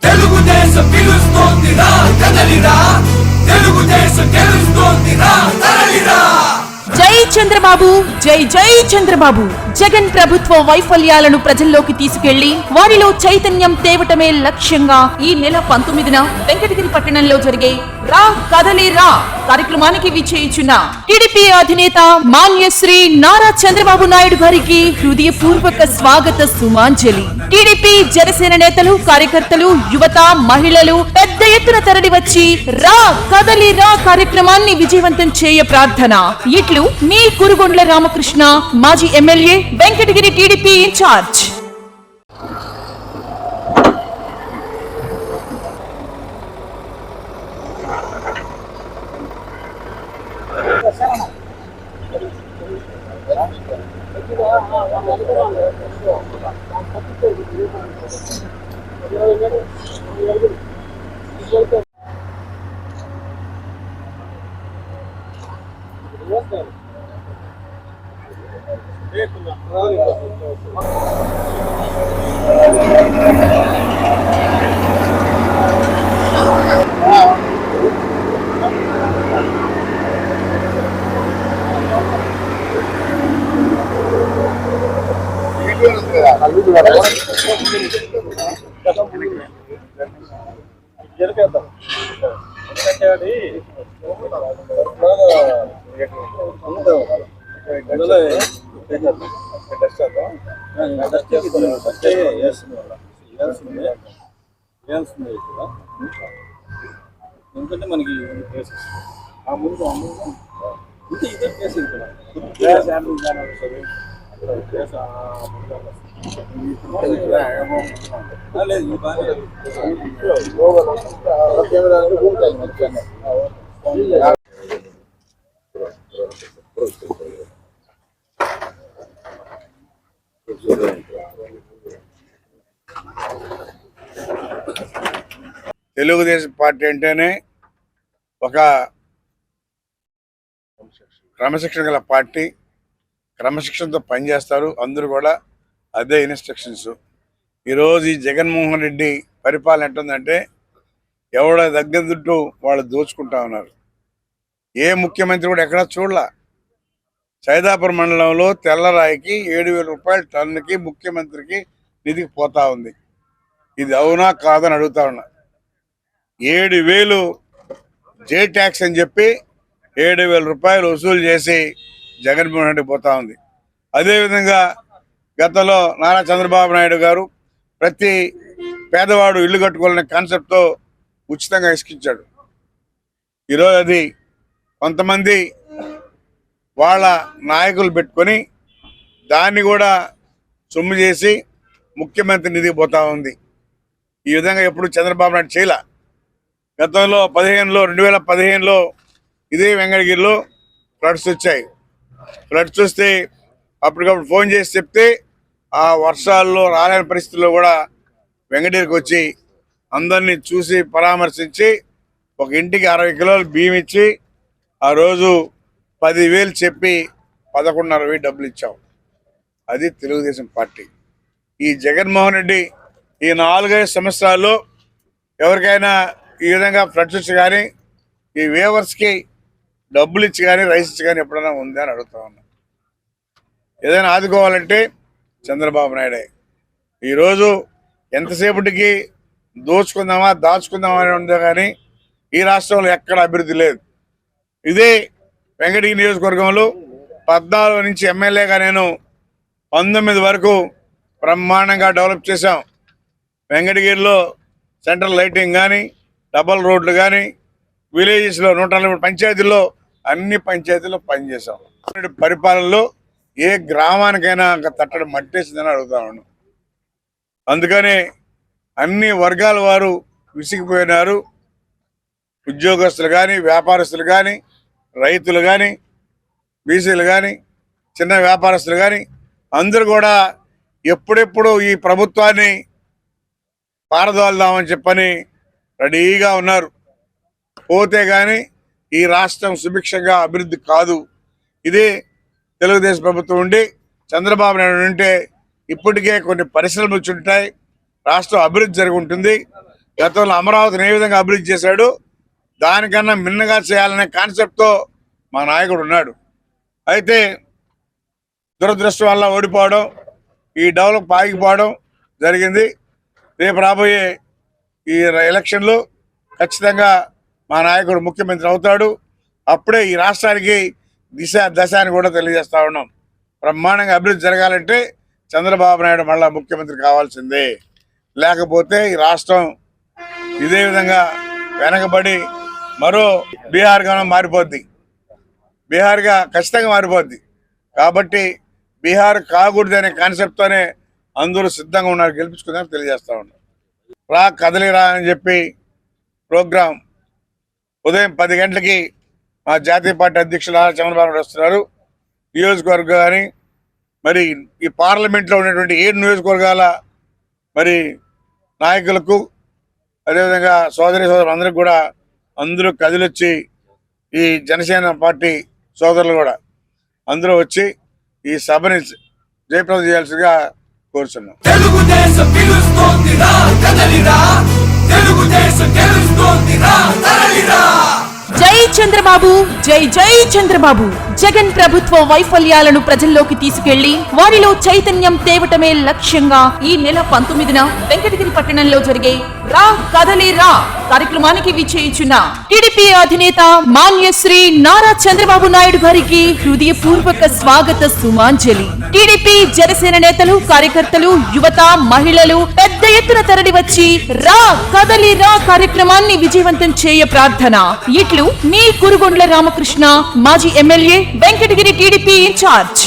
తెలుగుదేశం పిలుస్తోంది రా కదలిరా. తెలుగుదేశం చంద్రబాబు జై జై చంద్రబాబు. జగన్ ప్రభుత్వ వైఫల్యాలను ప్రజల్లోకి తీసుకెళ్ళి వారిలో చైతన్యం తేవటమే లక్ష్యంగా ఈ నెల పంతొమ్మిదిన వెంకటగిరి పట్టణంలో జరిగే రా కదలి రా కార్యక్రమానికి విచ్చేయుచున్న టీడీపీ అధినేత మాన్యశ్రీ నారా చంద్రబాబు నాయుడు గారికి హృదయపూర్వక స్వాగత సుమాంజలి. టీడీపీ జనసేన నేతలు కార్యకర్తలు యువత మహిళలు పెద్ద ఎత్తున తరలి వచ్చి రా కదలి రా కార్యక్రమాన్ని విజయవంతం చేయ ప్రార్థన. ఇట్లు మీ కురుగొండ్ల రామకృష్ణ మాజీ ఎమ్మెల్యే వెంకటగిరి టీడీపీ ఇన్ఛార్జ్. జరిపేద్దాం ఎందుకంటే ఎందుకంటే మనకి ఇది కేసు ఆ ముందు ఆ ముందు ఇంతే ఇదే ప్లేస్ ఇక్కడ ప్లేస్ హ్యాండిల్ తెలుగుదేశం పార్టీ అంటేనే ఒక క్రమశిక్షణ గల పార్టీ. క్రమశిక్షణతో పనిచేస్తారు. అందరూ కూడా అదే ఇన్స్ట్రక్షన్స్ ఈరోజు ఈ జగన్మోహన్ రెడ్డి పరిపాలన ఎట్టుందంటే ఎవడ దగ్గర దుట్టు వాళ్ళు దోచుకుంటా ఉన్నారు. ఏ ముఖ్యమంత్రి కూడా ఎక్కడా చూడలా. సైదాపురం మండలంలో తెల్లరాయికి ఏడు వేల రూపాయల టన్నుకి ముఖ్యమంత్రికి నిధికి పోతా ఉంది. ఇది అవునా కాదని అడుగుతా ఉన్నా. ఏడు వేలు జే ట్యాక్స్ అని చెప్పి ఏడు వేల రూపాయలు వసూలు చేసి జగన్మోహన్ రెడ్డి పోతా ఉంది. అదేవిధంగా గతంలో నారా చంద్రబాబు నాయుడు గారు ప్రతి పేదవాడు ఇల్లు కట్టుకోవాలనే కాన్సెప్ట్తో ఉచితంగా ఇసుకిచ్చాడు. ఈరోజు అది కొంతమంది వాళ్ళ నాయకులు పెట్టుకొని దాన్ని కూడా సొమ్ము చేసి ముఖ్యమంత్రి నిధికి పోతా ఉంది. ఈ విధంగా ఎప్పుడు చంద్రబాబు నాయుడు చేయలే? గతంలో పదిహేనులో రెండు వేల పదిహేనులో ఇదే వెంకటగిరిలో ఫ్లడ్స్ వచ్చాయి. ఫ్లడ్స్ వస్తే అప్పటికప్పుడు ఫోన్ చేసి చెప్తే ఆ వర్షాల్లో రాలేని పరిస్థితుల్లో కూడా వెంకటేరికి వచ్చి అందరినీ చూసి పరామర్శించి ఒక ఇంటికి అరవై కిలోలు బియ్యం ఇచ్చి ఆ రోజు పదివేలు చెప్పి పదకొండున్నర వేలు డబ్బులు ఇచ్చాం. అది తెలుగుదేశం పార్టీ. ఈ జగన్మోహన్ రెడ్డి ఈ నాలుగైదు సంవత్సరాల్లో ఎవరికైనా ఈ విధంగా ఫ్లడ్స్ వచ్చి కానీ ఈ వేవర్స్కి డబ్బులు ఇచ్చి కానీ రైస్ ఇచ్చి కానీ ఎప్పుడైనా ఉందా అని అడుగుతా ఉన్నా. ఏదైనా ఆదుకోవాలంటే చంద్రబాబు నాయుడే. ఈరోజు ఎంతసేపటికి దోచుకుందామా దాచుకుందామా అని ఉందో కానీ ఈ రాష్ట్రంలో ఎక్కడ అభివృద్ధి లేదు. ఇదే వెంకటగిరి నియోజకవర్గంలో పద్నాలుగు నుంచి ఎమ్మెల్యేగా నేను పంతొమ్మిది వరకు బ్రహ్మాండంగా డెవలప్ చేశాం. వెంకటగిరిలో సెంట్రల్ లైటింగ్ కానీ డబల్ రోడ్లు కానీ విలేజెస్లో నూట నలభై పంచాయతీల్లో అన్ని పంచాయతీల్లో పనిచేసాం పరిపాలనలో ఏ గ్రామానికైనా తట్టడం మట్టేసిందని అడుగుతా ఉన్నాను. అందుకనే అన్ని వర్గాల వారు విసిగిపోయినారు. ఉద్యోగస్తులు కానీ వ్యాపారస్తులు కానీ రైతులు కానీ బీసీలు కానీ చిన్న వ్యాపారస్తులు కానీ అందరూ కూడా ఎప్పుడెప్పుడు ఈ ప్రభుత్వాన్ని పారదోల్దామని చెప్పని రెడీగా ఉన్నారు. పోతే కానీ ఈ రాష్ట్రం సుభిక్షంగా అభివృద్ధి కాదు. ఇది తెలుగుదేశం ప్రభుత్వం ఉండి చంద్రబాబు నాయుడు ఉంటే ఇప్పటికే కొన్ని పరిశ్రమలు వచ్చి ఉంటాయి. రాష్ట్రం అభివృద్ధి జరిగి ఉంటుంది గతంలో అమరావతిని ఏ విధంగా అభివృద్ధి చేశాడు? దానికన్నా మిన్నగా చేయాలనే కాన్సెప్ట్తో మా నాయకుడు ఉన్నాడు. అయితే దురదృష్టం వల్ల ఓడిపోవడం ఈ డెవలప్ ఆగిపోవడం జరిగింది. రేపు రాబోయే ఈ ఎలక్షన్లో ఖచ్చితంగా మా నాయకుడు ముఖ్యమంత్రి అవుతాడు. అప్పుడే ఈ రాష్ట్రానికి దిశ దశ అని కూడా తెలియజేస్తా ఉన్నాం. బ్రహ్మాండంగా అభివృద్ధి జరగాలంటే చంద్రబాబు నాయుడు మళ్ళా ముఖ్యమంత్రి కావాల్సిందే. లేకపోతే ఈ రాష్ట్రం ఇదే విధంగా వెనకబడి మరో బీహార్గా మారిపోద్ది. బీహార్గా ఖచ్చితంగా మారిపోద్ది. కాబట్టి బీహార్ కాకూడదనే కాన్సెప్ట్తోనే అందరూ సిద్ధంగా ఉన్నారు. గెలిపించుకుందామని తెలియజేస్తా ఉన్నారు రా కదలిరా అని చెప్పి ప్రోగ్రాం ఉదయం పది గంటలకి మా జాతీయ పార్టీ అధ్యక్షులు చంద్రబాబు వస్తున్నారు. నియోజకవర్గం కానీ మరి ఈ పార్లమెంట్లో ఉన్నటువంటి ఏడు నియోజకవర్గాల మరి నాయకులకు అదేవిధంగా సోదరి సోదరు అందరికి కూడా అందరూ కదిలొచ్చి ఈ జనసేన పార్టీ సోదరులు కూడా అందరూ వచ్చి ఈ సభని జయప్రదం చేయాల్సిగా కోరుచున్నాం. తెలుగుదేశం జై చంద్రబాబు జై జై చంద్రబాబు. జగన్ ప్రభుత్వ వైఫల్యాలను ప్రజల్లోకి తీసుకెళ్ళి వారిలో చైతన్యం తేవటమే లక్ష్యంగా ఈ నెల పంతొమ్మిదిన వెంకట పట్టణంలో జరిగే రా కదలి రా కార్యక్రమానికి విచ్చేయుచున్న టీడీపీ అధినేత మాన్యశ్రీ నారా చంద్రబాబు నాయుడు గారికి హృదయపూర్వక స్వాగత సుమాంజలి. టీడీపీ జనసేన నేతలు కార్యకర్తలు యువత మహిళలు పెద్ద ఎత్తున తరలి వచ్చి రా కదలి రా కార్యక్రమాన్ని విజయవంతం చేయ ప్రార్థన. ఇట్లు మీ కురుగొండ్ల రామకృష్ణ మాజీ ఎమ్మెల్యే వెంకటగిరి టీడీపీ ఇన్ఛార్జ్.